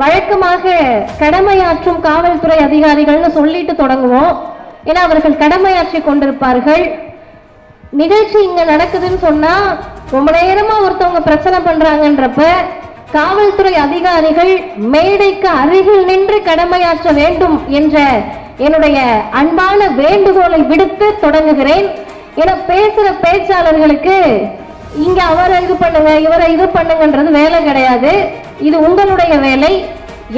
வழக்கமாக கடமையாற்றும் காவல்துறை அதிகாரிகள்னு சொல்லிட்டு தொடங்குவோம். ஏன்னா அவர்கள் கடமையாற்றி கொண்டிருப்பார்கள். நிகழ்ச்சி இங்க நடக்குதுன்னு சொன்னா ரொம்ப நேரமா ஒருத்தவங்க பிரச்சனை பண்றாங்கன்றப்ப காவல்துறை அதிகாரிகள் மேடைக்கு அருகில் நின்று கடமையாற்ற வேண்டும் என்ற என்னுடைய அன்பான வேண்டுகோளை விடுத்து தொடங்குகிறேன். என பேசுற பேச்சாளர்களுக்கு இங்க அவரை இது பண்ணுங்க இவரை இது பண்ணுங்கன்றது வேலை கிடையாது. இது உங்களுடைய வேலை.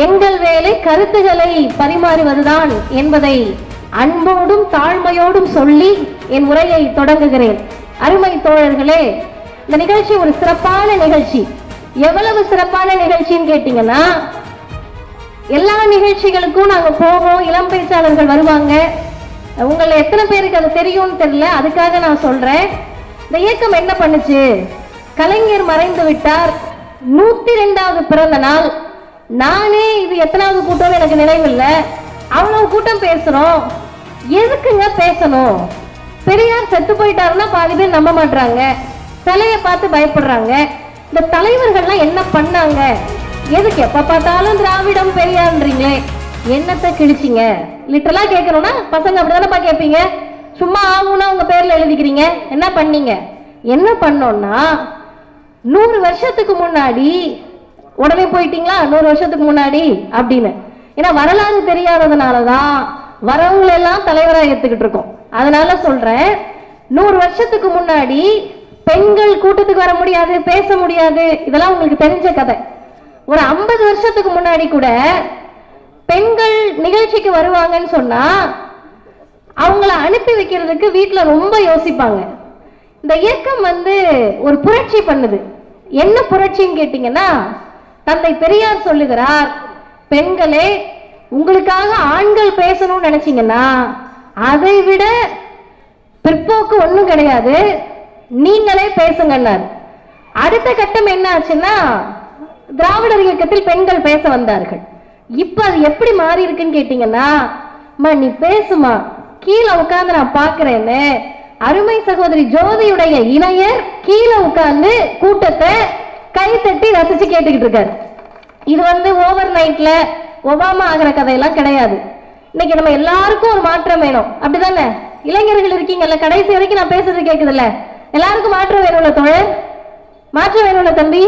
எங்கள் வேலை கருத்துக்களை பரிமாறுவதுதான் என்பதை அன்போடும் தாழ்மையோடும் சொல்லி என் உரையை தொடங்குகிறேன். அருமை தோழர்களே இந்த நிகழ்ச்சி ஒரு சிறப்பான நிகழ்ச்சி. எவ்வளவு சிறப்பான நிகழ்ச்சின்னு கேட்டீங்கன்னா எல்லா நிகழ்ச்சிகளுக்கும் நாங்க போவோம் இளம் பேச்சாளர்கள் வருவாங்க. உங்களை எத்தனை பேருக்கு அது தெரியும்னு தெரியல அதுக்காக நான் சொல்றேன். இந்த இயக்கம் என்ன பண்ணுச்சு? கலைஞர் மறைந்து விட்டார். நூத்தி ரெண்டாவது பிறந்த நாள். நானே இது எத்தனாவது கூட்டம் எனக்கு நினைவில்லை. அவ்வளவு கூட்டம் பேசுறோம். எதுக்குங்க பேசணும்? பெரியார் செத்து போயிட்டாருன்னா பாதி பேர் நம்ப மாட்டாங்க தலையை பார்த்து பயப்படுறாங்க. இந்த தலைவர்கள்லாம் என்ன பண்ணாங்க? எதுக்கு எப்ப பார்த்தாலும் திராவிடம் பெரியார்ன்றீங்களே. என்னத்தை கிழிச்சிங்க? லிட்டரலா கேட்கணும்னா பசங்க அப்படிதானப்பா கேட்பீங்க? சும்மா ஆகும்னா உங்க பேர்ல எழுதிக்கிறீங்க? என்ன பண்ணீங்க? என்ன பண்ணோம்னா நூறு வருஷத்துக்கு முன்னாடி உடனே போயிட்டீங்களா? நூறு வருஷத்துக்கு முன்னாடி? அப்படின்னு. ஏன்னா வரலாறு தெரியாததுனாலதான் வரவங்களை எல்லாம் தலைவராக ஏத்துக்கிட்டு இருக்கோம். அதனால சொல்றேன் நூறு வருஷத்துக்கு முன்னாடி பெண்கள் கூட்டத்துக்கு வர முடியாது பேச முடியாது இதெல்லாம் உங்களுக்கு தெரிஞ்ச கதை. ஒரு ஐம்பது வருஷத்துக்கு முன்னாடி கூட பெண்கள் நிகழ்ச்சிக்கு வருவாங்கன்னு சொன்னா அவங்கள அனுப்பி வைக்கிறதுக்கு வீட்டில் ரொம்ப யோசிப்பாங்க. இந்த இயக்கம் வந்து ஒரு புரட்சி பண்ணுது. என்ன புரட்சின்னு கேட்டீங்கன்னா தந்தை பெரியார் சொல்லுகிறார் பெண்களே உங்களுக்காக ஆண்கள் பேசணும்னு நினைச்சீங்கன்னா அதை விட பிற்போக்கு ஒன்றும் கிடையாது. நீங்களே பேசுங்கன்னார். அடுத்த கட்டம் என்ன ஆச்சுன்னா திராவிடர் இயக்கத்தில் பெண்கள் பேச வந்தார்கள். இப்ப அது எப்படி மாறி இருக்குன்னு கேட்டீங்கன்னா அம்மா நீ பேசுமா கீழே உட்கார்ந்து நான் பாக்குறேன்னு அருமை சகோதரி ஜோதியுடைய இணையர் கீழே உட்கார்ந்து கூட்டத்தை கை தட்டி ரசிச்சு கேட்டுக்கிட்டு இருக்காரு. இது வந்து ஓவர் நைட்ல ஒபாமா ஆகிற கதையெல்லாம் கிடையாது. இன்னைக்கு நம்ம எல்லாருக்கும் ஒரு மாற்றம் வேணும். அப்படிதானே? இளைஞர்கள் இருக்கீங்கல்ல கடைசி வரைக்கும் நான் பேசுறது கேக்குதுல்ல? எல்லாருக்கும் மாற்றம் வேணும்ல தோழர்? மாற்றம் வேணும்ல தம்பி?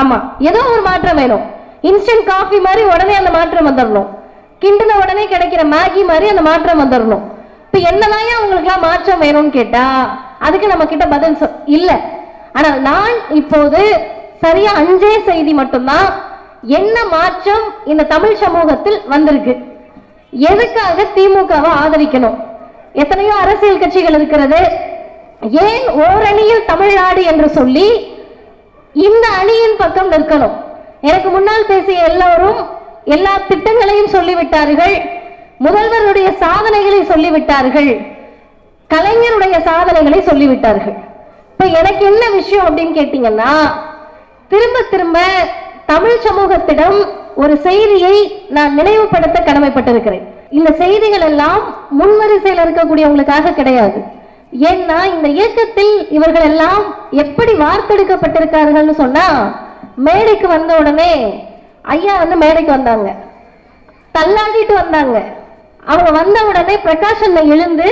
ஆமா ஏதோ ஒரு மாற்றம் வேணும். இன்ஸ்டன்ட் காஃபி மாதிரி உடனே அந்த மாற்றம் வந்துடணும் கிண்டுன உடனே கிடைக்கிற மேகி மாதிரி அந்த மாற்றம் வந்துடணும் இப்ப என்னதான் உங்களுக்குலாம் மாற்றம் வேணும்னு கேட்டா அதுக்கு நம்ம கிட்ட பதில் இல்ல. ஆனால் நான் இப்போது சரியா அஞ்சே செய்தி மட்டும்தான் என்ன மாற்றம் இந்த தமிழ் சமூகத்தில் வந்திருக்கு. எதுக்காக திமுகவை ஆதரிக்கணும்? எத்தனையோ அரசியல் கட்சிகள் இருக்கிறது. ஏன் ஓரணியில் தமிழ்நாடு என்று சொல்லி இந்த அணியின் பக்கம் நிற்கணும்? எனக்கு முன்னால் பேசிய எல்லோரும் எல்லா திட்டங்களையும் சொல்லிவிட்டார்கள். முதல்வருடைய சாதனைகளை சொல்லிவிட்டார்கள். கலைஞருடைய சாதனைகளை சொல்லிவிட்டார்கள். இப்ப எனக்கு என்ன விஷயம் அப்படின்னு கேட்டீங்கன்னா திரும்ப திரும்ப தமிழ் சமூகத்திடம் ஒரு செய்தியை நான் நினைவுபடுத்த கடமைப்பட்டிருக்கிறேன். இந்த செய்திகள் எல்லாம் முன்வரிசையில் இருக்கக்கூடியவங்களுக்காக கிடையாது. ஏன்னா இந்த இயக்கத்தில் இவர்கள் எல்லாம் எப்படி வார்த்தெடுக்கப்பட்டிருக்கார்கள்னு சொன்னா மேடைக்கு வந்த உடனே ஐயா வந்து மேடைக்கு வந்தாங்க. தள்ளாடிட்டு வந்தாங்க. அவங்க வந்த உடனே பிரகாஷன்ல எழுந்து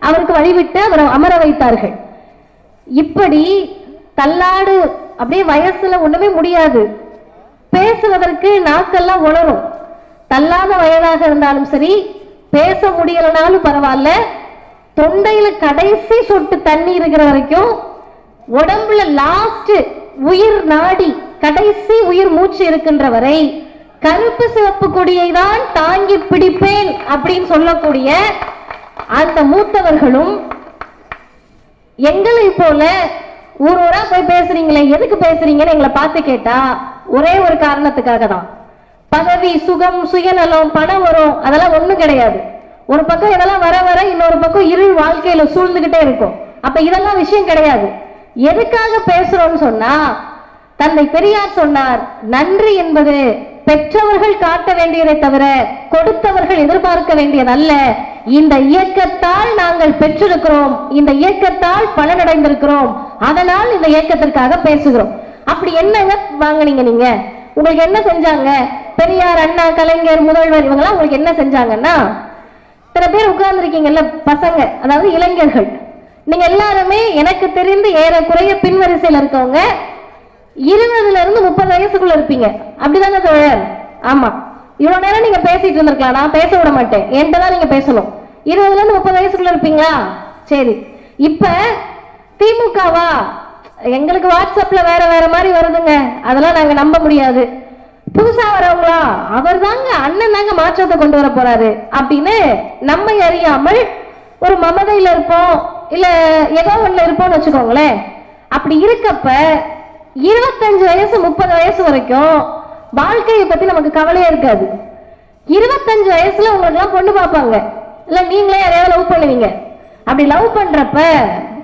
அவருக்கு வழிவிட்டு அவரை அமர வைத்தார்கள். இப்படி தள்ளாடு அப்படியே வயசுல ஒண்ணுமே முடியாது. பேசுவதற்கு நாக்கெல்லாம் உணரும். தள்ளாத வயதாக இருந்தாலும் சரி பேச முடியலனாலும் பரவாயில்ல. தொண்டையில கடைசி சொட்டு தண்ணி இருக்கிற வரைக்கும் உடம்புல லாஸ்ட் உயிர் நாடி கடைசி உயிர் மூச்சு இருக்கின்ற வரை கருப்பு சிவப்பு கொடியை தான் தாங்கி பிடிப்பேன் அப்படின்னு சொல்லக்கூடிய அந்த மூத்தவர்களும் எங்களை போல ஊர் ஊரா போய் பேசுறீங்களே எதுக்கு பேசுறீங்கன்னு எங்களை பார்த்து கேட்டா ஒரே ஒரு காரணத்துக்காக தான் பதவி சுகம் சுயநலம் பணம் வரும் அதெல்லாம் ஒண்ணும் கிடையாது. ஒரு பக்கம் இதெல்லாம் வர வர இன்னொரு பக்கம் இருள் வாழ்க்கையில சூழ்ந்துகிட்டே இருக்கும். அப்ப இதெல்லாம் விஷயம் கிடையாது. எதுக்காக பேசுறோம்னு சொன்னா தந்தை பெரியார் சொன்னார் நன்றி என்பது பெற்றவர்கள் காட்ட வேண்டியதை தவிர கொடுத்தவர்கள் எதிர்பார்க்க வேண்டியதல்ல. இந்த இயக்கத்தால் நாங்கள் பெற்றிருக்கிறோம். இந்த இயக்கத்தால் பலனடைந்திருக்கிறோம். அதனால் இந்த இயக்கத்திற்காக பேசுகிறோம். அப்படி என்னங்க வாங்குனீங்க நீங்க? உங்களுக்கு என்ன செஞ்சாங்க? பெரியார் அண்ணா கலைஞர் முதல்வர் இவங்கெல்லாம் உங்களுக்கு என்ன செஞ்சாங்கன்னா சில பேர் உட்கார்ந்துருக்கீங்கல்ல பசங்க அதாவது இளைஞர்கள். நீங்க எல்லாருமே எனக்கு தெரிந்து ஏறக்குறைய பின்வரிசையில் இருக்கவங்க. இருபதுல இருந்து முப்பது வயசுக்குள்ள இருப்பீங்க. அப்படிதானே தோழர்? ஆமா. இவ்வளவு நேரம் நீங்க பேசிட்டு இருந்திருக்கலாம். நான் பேச விட மாட்டேன். என்கிட்ட தான் நீங்க பேசணும். இருபதுல இருந்து முப்பது வயசுக்குள்ள இருப்பீங்களா? சரி. இப்ப திமுகவா? எங்களுக்கு வாட்ஸ்அப்ல வேற வேற மாதிரி வருதுங்க. அதெல்லாம் நாங்க நம்ப முடியாது. புதுசா வரவங்களா? அவர் தாங்க அண்ணன் தாங்க மாற்றத்தை கொண்டு வர போறாரு. அப்படின்னு நம்மை அறியாமல் ஒரு மமதையில இருப்போம். இல்ல ஏதோ ஒண்ணுல இருப்போம்னு வச்சுக்கோங்களேன். அப்படி இருக்கப்ப இருபத்தஞ்சு வயசு முப்பது வயசு வரைக்கும் வாழ்க்கையை பத்தி நமக்கு கவலையே இருக்காது. இருபத்தஞ்சு வயசுல உங்களுக்கு எல்லாம் பொண்ணு பார்ப்பாங்க. இல்ல நீங்களே யாரையாவது லவ் பண்ணுவீங்க. அப்படி லவ் பண்றப்ப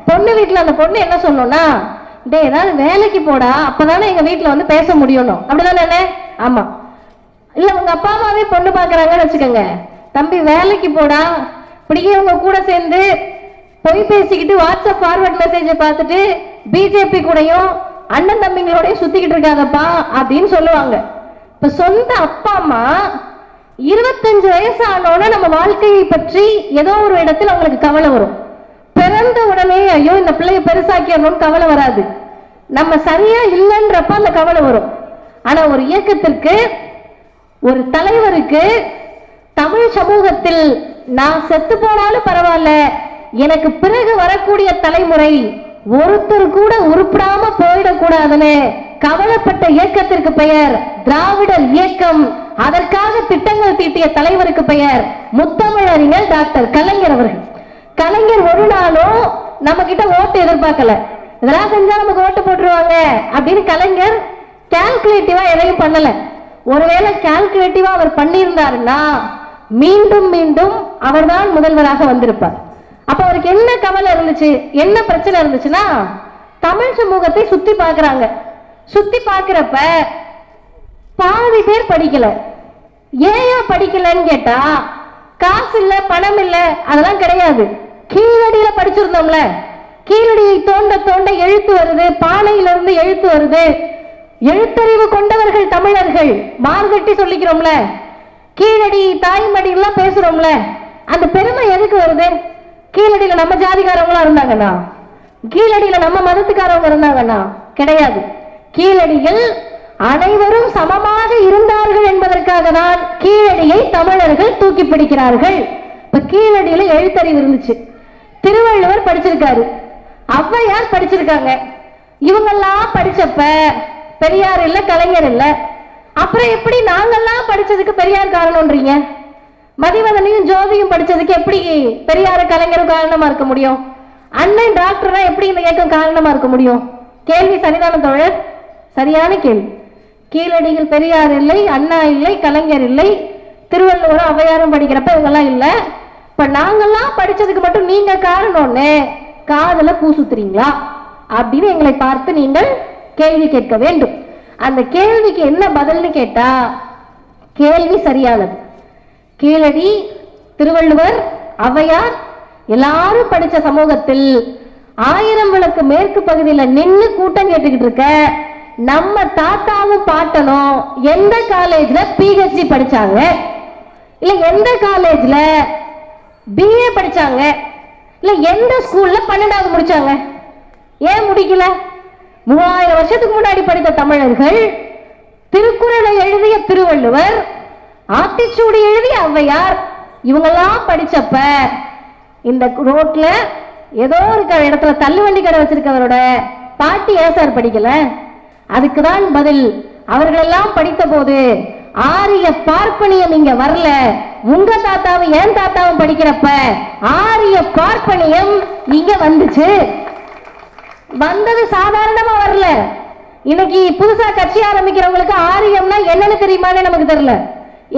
பொண்ணு வீட்டுல அந்த பொண்ணு என்ன சொல்லணும்னா டே ஏதாவது வேலைக்கு போடா அப்பதானே எங்க வீட்டுல வந்து பேச முடியணும் அப்படிதானே ஆமா. இல்ல உங்க அப்பா அம்மாவே பொண்ணு பாக்குறாங்கன்னு வச்சுக்கோங்க. தம்பி வேலைக்கு போடா. இப்படியே உங்க கூட சேர்ந்து பொய் பேசிக்கிட்டு வாட்ஸ்அப் ஃபார்வர்ட் மெசேஜை பார்த்துட்டு பிஜேபி கூடயும் அண்ணன் தம்பிங்களோடய சுத்திக்கிட்டு இருக்காதப்பா அப்படின்னு சொல்லுவாங்க. இப்ப சொந்த அப்பா அம்மா இருபத்தஞ்சு வயசு ஆனோட நம்ம வாழ்க்கையை பற்றி ஏதோ ஒரு இடத்துல அவங்களுக்கு கவலை வரும். பிறந்த உடனே ஐயோ இந்த பிள்ளைய பெருசாக்கிடணும்னு கவலை வராது. நம்ம சரியா இல்லைன்றப்ப அந்த கவலை வரும். ஆனா ஒரு இயக்கத்திற்கு ஒரு தலைவருக்கு தமிழ் சமூகத்தில் நான் செத்து போனாலும் பரவாயில்ல எனக்கு பிறகு வரக்கூடிய தலைமுறை ஒருத்தர் கூட உருப்படாம போயிடக்கூடாதுன்னு கவலைப்பட்ட இயக்கத்திற்கு பெயர் திராவிடர் இயக்கம். அதற்காக திட்டங்கள் தீட்டிய தலைவருக்கு பெயர் முத்தமிழறிஞர் டாக்டர் கலைஞர் அவர்கள். கலைஞர் ஒரு நாளும் நம்ம கிட்ட ஓட்டு எதிர்பார்க்கல. இதெல்லாம் செஞ்சா நமக்கு ஓட்டு போட்டுருவாங்க அப்படின்னு கலைஞர் கால்குலேட்டிவா எதையும் பண்ணல. ஒருவேளை கால்குலேட்டிவா அவர் பண்ணியிருந்தாருன்னா மீண்டும் மீண்டும் அவர்தான் முதல்வராக வந்திருப்பார். அப்ப அவருக்கு என்ன கவலை இருந்துச்சு என்ன பிரச்சனை இருந்துச்சுன்னா தமிழ் சமூகத்தை சுத்தி பார்க்குறாங்க. சுத்தி பார்க்குறப்ப பாதி பேர் படிக்கல. ஏன் படிக்கலன்னு கேட்டா காசு இல்ல பணம் இல்ல அதெல்லாம் கிடையாது. கீழடியில படிச்சிருந்தோம்ல. கீழடியை தோண்ட தோண்ட எழுத்து வருது பானையிலிருந்து எழுத்து வருது. எழுத்தறிவு கொண்டவர்கள் தமிழர்கள் மார்கட்டி சொல்லிக்கிறோம்ல. கீழடி தாய்மடி எல்லாம் பேசுறோம்ல. அந்த பெருமை எதுக்கு வருது? கீழடியில நம்ம ஜாதிக்காரவங்களா இருந்தாங்கன்னா கீழடியில நம்ம மதத்துக்காரவங்க இருந்தாங்கன்னா கிடையாது. கீழடியில் அனைவரும் சமமாக இருந்தார்கள் என்பதற்காக தான் கீழடியை தமிழர்கள் தூக்கி பிடிக்கிறார்கள். இப்ப கீழடியில எழுத்தறிவு இருந்துச்சு. திருவள்ளுவர் படிச்சிருக்காரு. ஔவையார் படிச்சிருக்காங்க. இவங்கெல்லாம் படிச்சப்ப பெரியார் இல்ல கலைஞர் இல்ல. அப்புறம் எப்படி நாங்கெல்லாம் படிச்சதுக்கு பெரியார் காரணம்ன்றீங்க? மதிவதனையும் ஜோதியும் படிச்சதுக்கு எப்படி பெரியார் கலைஞரும் காரணமா இருக்க முடியும்? அண்ணன் டாக்டர்னா எப்படி இந்த இயக்கம் காரணமா இருக்க முடியும்? கேள்வி சரிதான தோழர்? சரியான கேள்வி. கீழடியில் பெரியார் இல்லை அண்ணா இல்லை கலைஞர் இல்லை திருவள்ளுவரும் அவையாரும் படிக்கிறப்ப இவங்கெல்லாம் இல்லை. இப்ப நாங்கெல்லாம் படிச்சதுக்கு மட்டும் நீங்க காரணம்னு காதல பூ சுத்துறீங்களா? அப்படின்னு எங்களை பார்த்து நீங்கள் கேள்வி கேட்க வேண்டும். அந்த கேள்விக்கு என்ன பதில்னு கேட்டா கேள்வி சரியானது. கீழடி திருவள்ளுவர் ஔவையார் எல்லாரும் படிச்ச சமூகத்தில் ஆயிரம் விளக்கு மேற்கு பகுதியில் நின்று கூட்டம் கேட்டுக்கிட்டு இருக்க நம்ம தாத்தாவும் பாட்டனும் எந்த காலேஜ்ல பிஹெச்டி படிச்சாங்க? இல்ல எந்த காலேஜ்ல பிஏ படிச்சாங்க? இல்ல எந்த ஸ்கூல்ல பன்னெண்டாவது முடிச்சாங்க? ஏன் முடிக்கல? மூவாயிரம் வருஷத்துக்கு முன்னாடி படித்த தமிழர்கள் திருக்குறளை எழுதிய திருவள்ளுவர் ஆத்திச்சூடி எழுதிய ஔவையார் இவங்கெல்லாம் படிச்சப்ப இந்த ரோட்ல ஏதோ இருக்கிற இடத்துல தள்ளுவண்டி கடை வச்சிருக்கவரோட பாட்டி ஏன் சார் படிக்கல? அதுக்குதான் பதில். அவர்களெல்லாம் படித்த போது ஆரிய பார்ப்பனியம் இங்க வரல. உங்க தாத்தாவும் என் தாத்தாவும் படிக்கிறப்ப ஆரிய பார்ப்பனியம் இங்க வந்துச்சு. வந்தது சாதாரணமா வரல. இன்னைக்கு புதுசா கட்சி ஆரம்பிக்கிறவங்களுக்கு ஆரியம்னா என்னன்னு தெரியுமான்னு நமக்கு தெரியல.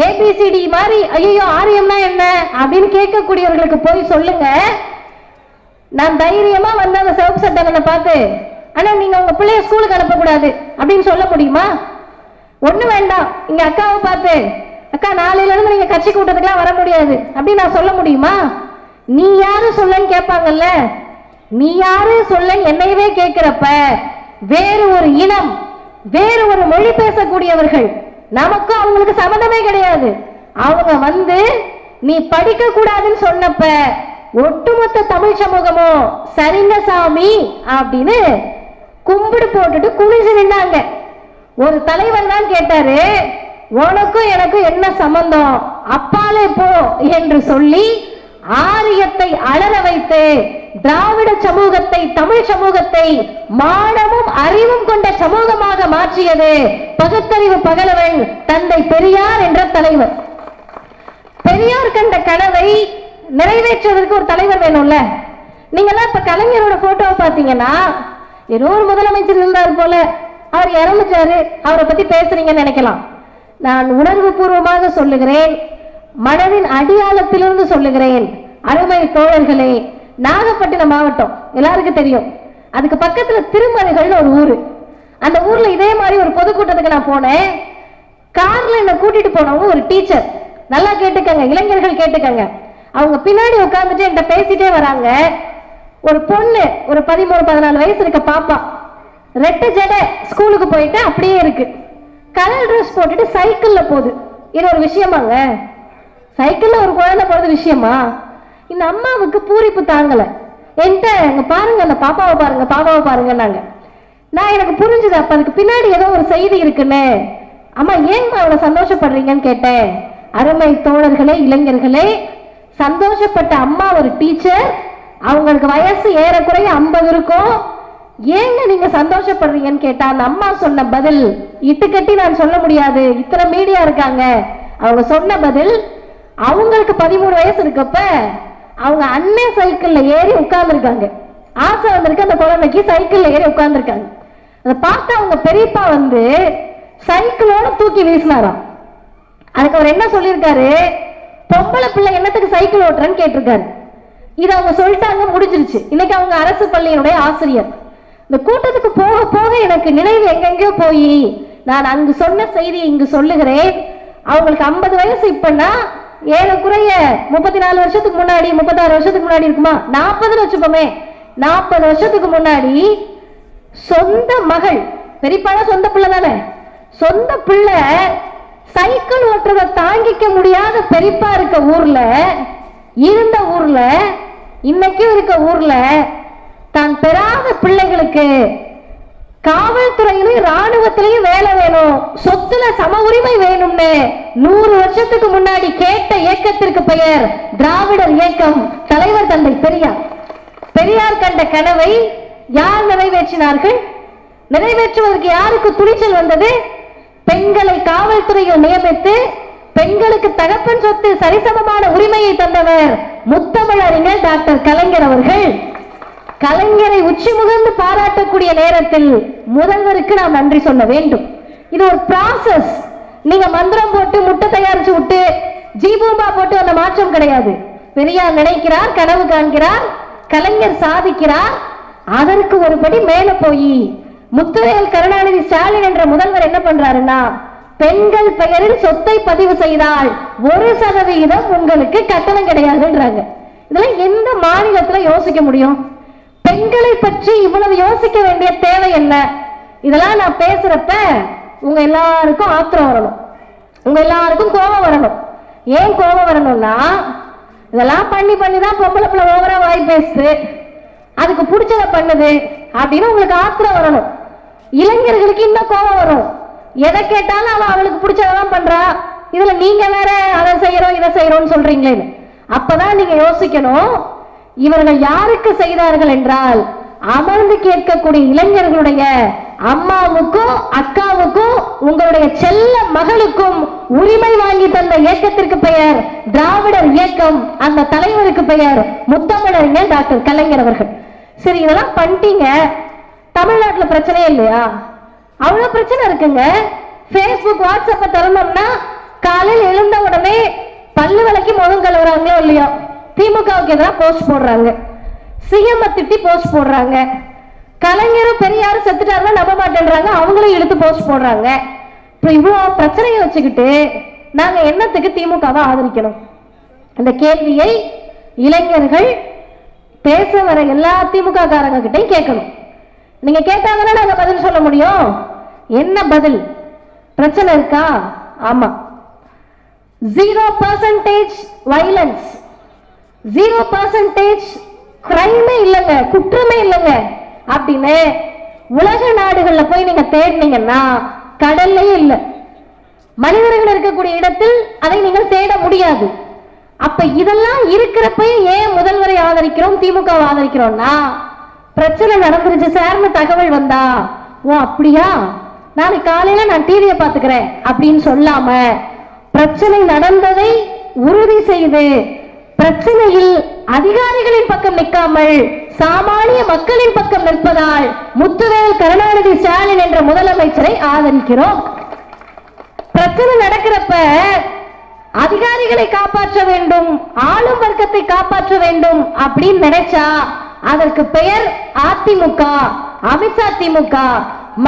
ஏபிசிடி மாதிரி ஐயோ ஆரியம்னா என்ன? அப்படின்னு கேட்கக்கூடியவர்களுக்கு போய் சொல்லுங்க. நான் தைரியமா வந்து அந்த சிவப்பு சட்டங்களை பார்த்து ஆனா நீங்க உங்க பிள்ளைய ஸ்கூலுக்கு அனுப்பக்கூடாது. அப்படின்னு சொல்ல முடியுமா? ஒண்ணு வேண்டாம். இங்க அக்காவை பார்த்து அக்கா நாளையில இருந்து நீங்க கட்சி கூட்டத்துக்குலாம் வர முடியாது. அப்படின்னு நான் சொல்ல முடியுமா? நீ யாரு சொல்லன்னு கேட்பாங்கல்ல. நீ யாரு சொல்ல என்னையவே கேட்கிறப்ப வேறு ஒரு இனம் வேறு ஒரு மொழி பேசக்கூடியவர்கள் நமக்கும் அவங்களுக்கு சம்மந்தமே கிடையாது. அவங்க வந்து நீ படிக்க கூடாதுன்னு சொன்னப்ப ஒட்டுமொத்த தமிழ் சமூகமும் சரிங்க சாமி அப்படின்னு கும்பிடு போட்டுட்டு குளிச்சு நின்னாங்க. ஒரு தலைவர் தான் கேட்டாரு உனக்கும் எனக்கும் என்ன சம்பந்தம்? அப்பாலே போ என்று சொல்லி ஆரியத்தை அலற வைத்து திராவிட சமூகத்தை தமிழ் சமூகத்தை மானமும் அறிவும் கொண்ட சமூகமாக மாற்றியது பகுத்தறிவு பகலவன் தந்தை பெரியார் என்ற தலைவர். பெரியார் கண்ட கனவை நிறைவேற்றுவதற்கு ஒரு தலைவர் வேணும்ல? நீங்கெல்லாம் இப்ப கலைஞரோட போட்டோவை பாத்தீங்கன்னா ஏதோ ஒரு முதலமைச்சர் இருந்தார் போல. அவர் இறந்துட்டாரு. அவரை பத்தி பேசுறீங்கன்னு நினைக்கலாம். நான் உணர்வு பூர்வமாக சொல்லுகிறேன். மனதின் அடியாளத்திலிருந்து சொல்லுகிறேன். அருமை தோழர்களே நாகப்பட்டினம் மாவட்டம். எல்லாருக்கும் தெரியும். அதுக்கு பக்கத்துல திருமலைகள்னு ஒரு ஊரு. அந்த ஊர்ல இதே மாதிரி ஒரு பொதுக்கூட்டத்துக்கு நான் போனேன். கார்ல என்ன கூட்டிட்டு போனவங்க ஒரு டீச்சர் நல்லா கேட்டுக்கங்க இளைஞர்கள் கேட்டுக்கங்க. அவங்க பின்னாடி உட்காந்துட்டு என்கிட்ட பேசிட்டே வராங்க. ஒரு பொண்ணு ஒரு பதிமூணு பதினாலு வயசு இருக்க பாப்பா. ரெட்டு ஜடை ஸ்கூலுக்கு போயிட்டு அப்படியே இருக்கு. கலர் ட்ரெஸ் போட்டுட்டு சைக்கிள்ல போகுது. இது ஒரு விஷயமாங்க. சைக்கிள்ல ஒரு குழந்தை போறது விஷயமா? இந்த அம்மாவுக்கு பூரிப்பு தாங்கல. என்கிட்ட இங்க பாருங்க அந்த பாப்பாவை பாருங்க பாப்பாவை பாருங்கன்னாங்க. நான் எனக்கு புரிஞ்சுது அப்ப அதுக்கு பின்னாடி ஏதோ ஒரு செய்தி இருக்குன்னு அம்மா ஏங்கம்மா அவளை சந்தோஷப்படுறீங்கன்னு கேட்டேன். அருமை தோழர்களே இளைஞர்களே சந்தோஷப்பட்ட அம்மா ஒரு டீச்சர். அவங்களுக்கு வயசு ஏறக்குறைய ஐம்பது இருக்கும். ஏங்க நீங்க சந்தோஷப்படுறீங்கன்னு கேட்டா அந்த அம்மா சொன்ன பதில் இட்டுக்கட்டி நான் சொல்ல முடியாது. இத்தனை மீடியா இருக்காங்க. அவங்க சொன்ன பதில் அவங்களுக்கு பதிமூணு வயசு இருக்கப்ப அவங்க அண்ணன் சைக்கிள்ல ஏறி உட்கார்ந்துருக்காங்க. ஆசை வந்திருக்கு அந்த குழந்தைக்கு சைக்கிள்ல ஏறி உட்கார்ந்துருக்காங்க. அதை பார்த்து அவங்க பெரியப்பா வந்து சைக்கிளோட தூக்கி வீசினாராம். அதுக்கு அவர் என்ன சொல்லியிருக்காரு? பொம்பளை பிள்ளை என்னத்துக்கு சைக்கிள் ஓட்டுறேன்னு கேட்டிருக்காரு. இதை அவங்க சொல்லிட்டாங்க முடிஞ்சிருச்சு. இன்னைக்கு அவங்க அரசு பள்ளியினுடைய ஆசிரியர். இந்த கூட்டத்துக்கு போக போக எனக்கு நினைவு எங்கெங்கேயோ போய் நான் அங்கு சொன்ன செய்தியை இங்கு சொல்லுகிறேன். அவங்களுக்கு ஐம்பது வயசு இப்பன்னா ஏறக்குறைய முப்பத்தி நாலு வருஷத்துக்கு முன்னாடி முப்பத்தாறு வருஷத்துக்கு முன்னாடி இருக்குமா? நாற்பதுன்னு வச்சுப்போமே. நாற்பது வருஷத்துக்கு முன்னாடி சொந்த மகள் பெரியப்பாடா சொந்த பிள்ளை தானே? சொந்த பிள்ளை சைக்கிள் ஓட்டுறதை தாங்கிக்க முடியாத பெரியப்பா இருக்க ஊர்ல இருந்த ஊர்ல இன்னைக்கும் இருக்க ஊர்ல தான் பெறாத பிள்ளைகளுக்கு காவல்துறையிலும் ராணுவத்திலையும் வேலை வேணும். சொத்துல சம உரிமை வேணும்னு நூறு வருஷத்துக்கு முன்னாடி கேட்ட இயக்கத்திற்கு பெயர் திராவிடர் இயக்கம். தலைவர் தந்தை பெரியார். பெரியார் கண்ட கனவை யார் நிறைவேற்றினார்கள்? நிறைவேற்றுவதற்கு யாருக்கு துணிச்சல் வந்தது? பெண்களை காவல்துறையில் நியமித்து பெண்களுக்கு தகப்பன் சொத்து சரிசமமான உரிமையை தந்தவர் முத்தமிழறிஞர் டாக்டர் கலைஞர் அவர்கள். கலைஞரை உச்சி முகந்து பாராட்டக்கூடிய நேரத்தில் முதல்வருக்கு நாம் நன்றி சொல்ல வேண்டும். இது ஒரு ப்ராசஸ் நீங்க மந்திரம் போட்டு முட்டை தயாரிச்சு விட்டு ஜீபூம்பா போட்டு அந்த மாற்றம் கிடையாது. பெரியார் நினைக்கிறார் கனவு காண்கிறார் கலைஞர் சாதிக்கிறார். அதற்கு ஒருபடி மேல போய் முத்துவேல் கருணாநிதி ஸ்டாலின் என்ற முதல்வர் என்ன பண்றாருன்னா பெண்கள் பெயரில் சொத்தை பதிவு செய்தால் ஒரு சதவிகிதம் உங்களுக்கு கட்டணம் கிடையாதுன்றாங்க. இதெல்லாம் எந்த மாநிலத்துல யோசிக்க முடியும்? பெண்களை பற்றி இவ்வளவு யோசிக்க வேண்டிய தேவை என்ன? இதெல்லாம் நான் பேசுறப்ப உங்க எல்லாருக்கும் ஆத்திரம் வரணும். உங்க எல்லாருக்கும் கோபம் வரணும். ஏன் கோபம் வரணும்னா இதெல்லாம் பண்ணி பண்ணி தான் பொம்பளை பிள்ளை ஓவரா வாய் பேசுது. அதுக்கு பிடிச்சத பண்ணுது அப்படின்னு உங்களுக்கு ஆத்திரம் வரணும். இளைஞர்களுக்கு இன்னும் கோபம் வரும். எதை கேட்டாலும் அவன் அவளுக்கு பிடிச்சதான் பண்றா. இதுல நீங்க வேற அதை செய்யறோம் இதை செய்யறோம்னு சொல்றீங்களேன்னு. அப்பதான் நீங்க யோசிக்கணும் இவர்கள் யாருக்கு செய்தார்கள் என்றால் அமர்ந்து கேட்கக்கூடிய இளைஞர்களுடைய அம்மாவுக்கும் அக்காவுக்கும் உங்களுடைய செல்ல மகளுக்கும் உரிமை வாங்கி தந்த இயக்கத்திற்கு பெயர் திராவிடர் இயக்கம். அந்த தலைவருக்கு பெயர் முத்தமிழறிஞர் டாக்டர் கலைஞர் அவர்கள். சரி இதெல்லாம் பண்ணிட்டீங்க. தமிழ்நாட்டுல பிரச்சனையே இல்லையா? அவ்வளவு பிரச்சனை இருக்குங்க. ஃபேஸ்புக் வாட்ஸ்அப்பை திறந்தோம்னா காலையில் எழுந்த உடனே பல்லு விளக்கி முகம் கழுவுறாங்களோ இல்லையோ? திமுகவுக்கு எதிராக போஸ்ட் போடுறாங்க. சிஎம் திட்டி போஸ்ட் போடுறாங்க. கலைஞரும் பெரியாரும் செத்துட்டாருன்னா நம்ப மாட்டேன்றாங்க. அவங்களும் இழுத்து போஸ்ட் போடுறாங்க. இப்போ இவ்வளோ பிரச்சனையை வச்சுக்கிட்டு நாங்கள் என்னத்துக்கு திமுகவை ஆதரிக்கணும்? அந்த கேள்வியை இளைஞர்கள் பேச வர எல்லா திமுக காரங்க கிட்டையும் கேட்கணும். நீங்க கேட்டாங்கன்னா நாங்க பதில் சொல்ல முடியும். என்ன பதில்? பிரச்சனை இருக்கா? ஆமா. Zero percentage violence zero percentage கிரைமே இல்லைங்க குற்றமே இல்லைங்க. அப்படின்னு உலக நாடுகள்ல போய் நீங்க தேடினீங்கன்னா கடல்லே இல்லை. மனிதர்கள் இருக்கக்கூடிய இடத்தில் அதை நீங்கள் தேட முடியாது. அப்ப இதெல்லாம் இருக்கிறப்ப ஏன் முதல்வரை ஆதரிக்கிறோம் திமுக ஆதரிக்கிறோம்னா பிரச்சனை நடந்துருச்சு சார்னு தகவல் வந்தா ஓ அப்படியா? நாளைக்கு காலையில நான் டிவியை பாத்துக்கிறேன் அப்படின்னு சொல்லாம பிரச்சனை நடந்ததை உறுதி செய்து பிரச்சனையில் அதிகாரிகளின் பக்கம் நிற்காமல் சாமானிய மக்களின் பக்கம் நிற்பதால் முத்துவேல் கருணாநிதி ஸ்டாலின் என்ற முதலமைச்சரை ஆதரிக்கிறோம். பிரச்சனை நடக்கிறப்ப அதிகாரிகளை காப்பாற்ற வேண்டும் ஆளும் வர்க்கத்தை காப்பாற்ற வேண்டும் அப்படின்னு நினைச்சா அதற்கு பெயர் அதிமுக அமித்ஷா திமுக.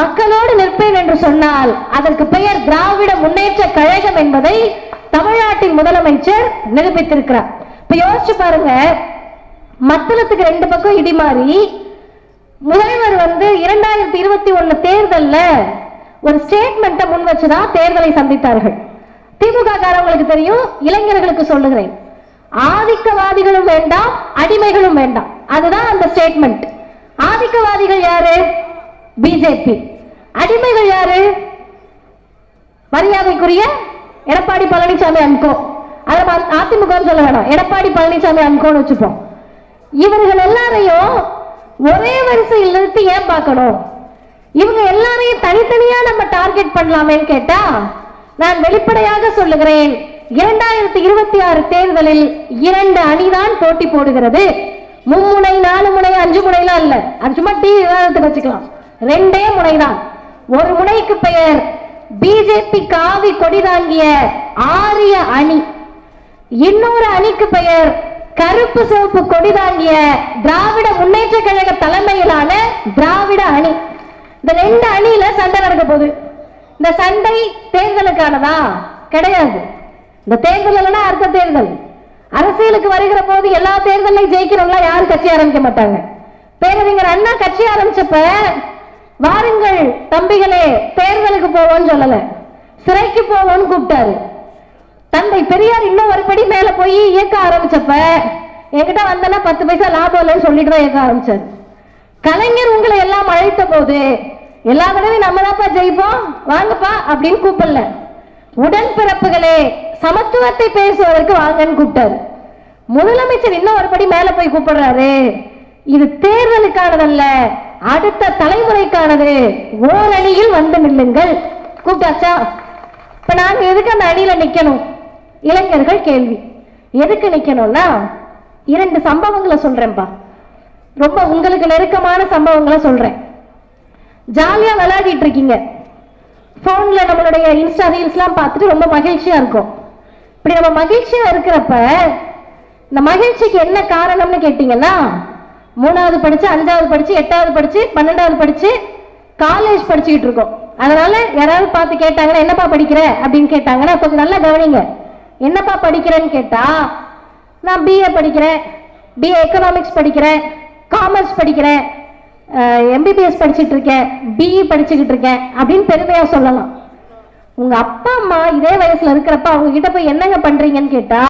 மக்களோடு நிற்பேன் என்று சொன்னால் அதற்கு பெயர் திராவிட முன்னேற்ற கழகம் என்பதை தமிழ்நாட்டின் முதலமைச்சர் நிரூபித்திருக்கிறார். இப்ப யோசிச்சு பாருங்க. மத்தளத்துக்கு ரெண்டு பக்கம் இடி மாறி முதல்வர் வந்து இரண்டாயிரத்தி இருபத்தி ஒண்ணு தேர்தல்ல ஒரு ஸ்டேட்மெண்ட்டை முன் வச்சுதான் தேர்தலை சந்தித்தார்கள். திமுக காரவங்களுக்கு தெரியும் இளைஞர்களுக்கு சொல்லுகிறேன். ஆதிக்கவாதிகளும் வேண்டாம் அடிமைகளும் வேண்டாம். அதுதான் அந்த ஸ்டேட்மெண்ட் ஆதிக்கவாதிகள் யாரு? பிஜேபி. அடிமைகள் யாரு? மரியாதைக்குரிய எடப்பாடி பழனிசாமி அன்கோ. அதை ம- அதிமுக சொல்ல வேணாம். எடப்பாடி பழனிசாமி அன்கோன்னு வச்சுப்போம். இவர்கள் எல்லாரையும் ஒரே வரிசையில் நிறுத்தி ஏன் பார்க்கணும்? இவங்க எல்லாரையும் தனித்தனியா நம்ம டார்கெட் பண்ணலாமேன்னு கேட்டா நான் வெளிப்படையாக சொல்லுகிறேன் இரண்டாயிரத்தி இருபத்தி ஆறு தேர்தலில் இரண்டு அணிதான் போட்டி போடுகிறது. மும்முனை நாலு முனை அஞ்சு முனைலாம் இல்ல. அது சும்மா டி விவாதத்துக்கு வச்சுக்கலாம். ரெண்டே முனைதான். ஒரு முனைக்கு பெயர் பிஜேபி காவி கொடி தாங்கிய ஆரிய அணி. இன்னொரு அணிக்கு பெயர் கருப்பு சிவப்பு கொடி தாங்கிய திராவிட முன்னேற்ற கழக தலைமையிலான திராவிட அணி. இந்த ரெண்டு அணியில சண்டை நடக்க போகுது. இந்த சண்டை தேர்தலுக்கானதா? கிடையாது. இந்த தேர்தல் இல்லைன்னா அடுத்த தேர்தல். அரசியலுக்கு வருகிற போது எல்லா தேர்தலையும் ஜெயிக்கிறவங்களா யாரும் கட்சி ஆரம்பிக்க மாட்டாங்க. பேரறிஞர் அண்ணா கட்சி ஆரம்பிச்சப்ப வாருங்கள் தம்பிகளே தேர்தலுக்கு போவோம்னு சொல்லல. சிறைக்கு போவோம்னு கூப்பிட்டாரு. தந்தை பெரியார் இன்னும் ஒரு படி மேல போய் இயக்க ஆரம்பிச்சப்ப என்கிட்ட வந்தனா பத்து பைசா லாபம் இல்லைன்னு சொல்லிட்டு தான் இயக்க ஆரம்பிச்சார். கலைஞர் உங்களை எல்லாம் அழைத்த போது எல்லா தடவையும் நம்ம தான்ப்பா ஜெயிப்போம் வாங்கப்பா அப்படின்னு கூப்பிடல. உடன்பிறப்புகளே சமத்துவத்தை பேசுவதற்கு வாங்கன்னு கூப்பிட்டாரு. முதலமைச்சர் இன்னும் ஒரு படி மேல போய் கூப்பிடுறாரு. இது தேர்தலுக்கானதல்ல அடுத்த தலைமுறைக்கானது. ஓரணியில் வந்து நில்லுங்கள். கூப்பிட்டாச்சா? இப்ப நாங்க எதுக்கு அந்த அணியில நிக்கணும்? இளைஞர்கள் கேள்வி. எதுக்கு நிக்கணும்னா இரண்டு சம்பவங்களை சொல்றேன்பா. ரொம்ப உங்களுக்கு நெருக்கமான சம்பவங்களை சொல்றேன். ஜாலியா விளையாடிட்டு இருக்கீங்க. போன்ல நம்மளுடைய இன்ஸ்டா ரீல்ஸ்லாம் பார்த்துட்டு ரொம்ப மகிழ்ச்சியா இருக்கும். இப்படி நம்ம மகிழ்ச்சியா இருக்கிறப்ப இந்த மகிழ்ச்சிக்கு என்ன காரணம்னு கேட்டீங்கன்னா மூணாவது படிச்சு அஞ்சாவது படிச்சு எட்டாவது படிச்சு பன்னெண்டாவது படிச்சு காலேஜ் படிச்சுக்கிட்டு இருக்கோம். அதனால யாராவது பார்த்து கேட்டாங்கன்னா என்னப்பா படிக்கிற? அப்படின்னு கேட்டாங்கன்னா கொஞ்சம் நல்லா கவனிங்க. என்னப்பா படிக்கிறேன்னு கேட்டா நான் பிஏ படிக்கிறேன் பிஏ எக்கனாமிக்ஸ் படிக்கிறேன் காமர்ஸ் படிக்கிறேன் எம்பிபிஎஸ் படிச்சுட்டு இருக்கேன் பிஇ படிச்சுக்கிட்டு இருக்கேன் அப்படின்னு பெருமையா சொல்லலாம். உங்க அப்பா அம்மா இதே வயசுல இருக்கிறப்ப அவங்க கிட்ட போய் என்னங்க பண்றீங்கன்னு கேட்டா